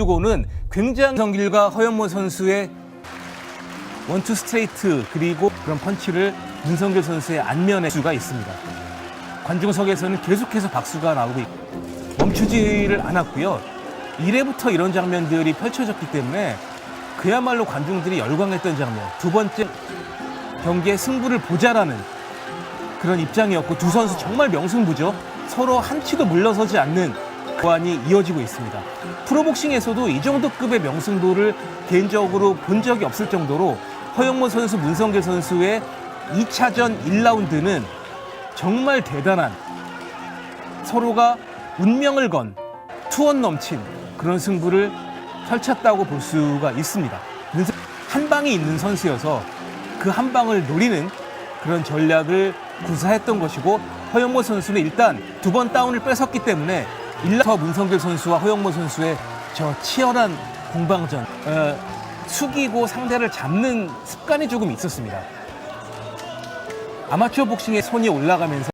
두고는 굉장히 성길과 허영모 선수의 원투 스트레이트 그리고 그런 펀치를 문성길 선수의 안면에 수가 있습니다. 관중석에서는 계속해서 박수가 나오고 있고 멈추지를 않았고요. 1회부터 이런 장면들이 펼쳐졌기 때문에 그야말로 관중들이 열광했던 장면. 두 번째 경기의 승부를 보자라는 그런 입장이었고 두 선수 정말 명승부죠. 서로 한 치도 물러서지 않는 교환이 이어지고 있습니다. 프로복싱에서도 이 정도 급의 명승부를 개인적으로 본 적이 없을 정도로 허영모 선수, 문성길 선수의 2차전 1라운드는 정말 대단한 서로가 운명을 건 투원 넘친 그런 승부를 펼쳤다고 볼 수가 있습니다. 한 방이 있는 선수여서 그 한 방을 노리는 그런 전략을 구사했던 것이고 허영모 선수는 일단 두 번 다운을 뺏었기 때문에 일라서 문성길 선수와 허영모 선수의 저 치열한 공방전 어, 숙이고 상대를 잡는 습관이 조금 있었습니다. 아마추어 복싱의 손이 올라가면서